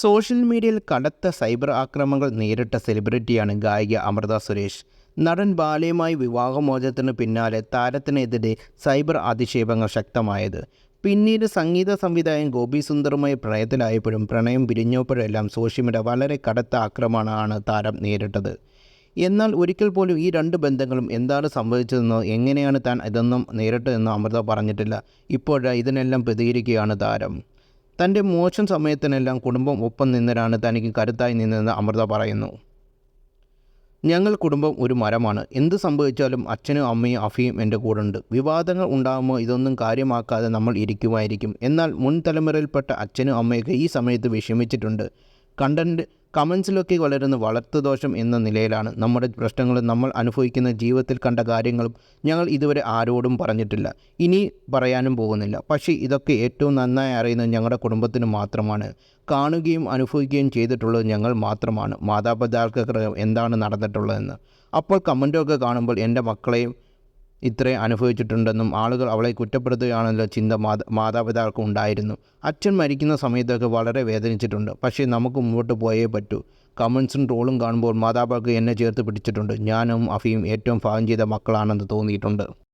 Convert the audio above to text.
Social മീഡിയയിൽ കടുത്ത cyber ആക്രമണങ്ങൾ നേരിട്ട സെലിബ്രിറ്റിയാണ് ഗായിക അമൃത സുരേഷ്. നടൻ ബാലയുമായി വിവാഹമോചനത്തിന് പിന്നാലെ താരത്തിനെതിരെ സൈബർ അധിക്ഷേപങ്ങൾ ശക്തമായത്. പിന്നീട് സംഗീത സംവിധായകൻ ഗോപി സുന്ദറുമായി പ്രണയത്തിലായപ്പോഴും പ്രണയം പിരിഞ്ഞപ്പോഴെല്ലാം സോഷ്യൽ മീഡിയ വളരെ കടുത്ത ആക്രമണമാണ് താരം നേരിട്ടത്. എന്നാൽ ഒരിക്കൽ പോലും ഈ രണ്ട് ബന്ധങ്ങളും എന്താണ് സംഭവിച്ചതെന്നോ എങ്ങനെയാണ് താൻ ഇതൊന്നും നേരിട്ടതെന്നോ അമൃത പറഞ്ഞിട്ടില്ല. ഇപ്പോഴ ഇതിനെല്ലാം പ്രതികരിക്കുകയാണ് താരം. തന്റെ മോശം സമയത്തിനെല്ലാം കുടുംബം ഒപ്പം നിന്നരാണ് തനിക്ക് കരുത്തായി നിന്നതെന്ന് അമൃത പറയുന്നു. ഞങ്ങൾ കുടുംബം ഒരു മരമാണ്. എന്ത് സംഭവിച്ചാലും അച്ഛനും അമ്മയും അഫിയും എന്റെ കൂടെ ഉണ്ട് വിവാദങ്ങൾ ഉണ്ടാകുമ്പോൾ ഇതൊന്നും കാര്യമാക്കാതെ നമ്മൾ ഇരിക്കുമായിരിക്കും. എന്നാൽ മുൻ തലമുറയിൽപ്പെട്ട അച്ഛനും അമ്മയൊക്കെ ഈ സമയത്ത് വിഷമിച്ചിട്ടുണ്ട്. കണ്ടന്റ് കമൻസിലൊക്കെ വളരുന്ന വളർത്തുദോഷം എന്ന നിലയിലാണ് നമ്മുടെ പ്രശ്നങ്ങളും നമ്മൾ അനുഭവിക്കുന്ന ജീവിതത്തിൽ കണ്ട കാര്യങ്ങളും ഞങ്ങൾ ഇതുവരെ ആരോടും പറഞ്ഞിട്ടില്ല. ഇനി പറയാനും പോകുന്നില്ല. പക്ഷേ ഇതൊക്കെ ഏറ്റവും നന്നായി അറിയുന്നത് ഞങ്ങളുടെ കുടുംബത്തിന് മാത്രമാണ്. കാണുകയും അനുഭവിക്കുകയും ചെയ്തിട്ടുള്ളത് ഞങ്ങൾ മാത്രമാണ്. മാതാപിതാക്കൾക്ക് എന്താണ് നടന്നിട്ടുള്ളതെന്ന്. അപ്പോൾ കമന്റൊക്കെ കാണുമ്പോൾ എന്റെ മക്കളെയും ഇത്രയും അനുഭവിച്ചിട്ടുണ്ടെന്നും ആളുകൾ അവളെ കുറ്റപ്പെടുത്തുകയാണല്ലോ ചിന്ത മാത മാതാപിതാക്കൾക്ക് ഉണ്ടായിരുന്നു അച്ഛൻ മരിക്കുന്ന സമയത്തൊക്കെ വളരെ വേദനിച്ചിട്ടുണ്ട്. പക്ഷേ നമുക്ക് മുമ്പോട്ട് പോയേ പറ്റൂ. കമൻസും ട്രോളും കാണുമ്പോൾ മാതാപിതാക്കൾ എന്നെ ചേർത്ത് പിടിച്ചിട്ടുണ്ട്. ഞാനും അഫിയും ഏറ്റവും ഭാഗം ചെയ്ത മക്കളാണെന്ന് തോന്നിയിട്ടുണ്ട്.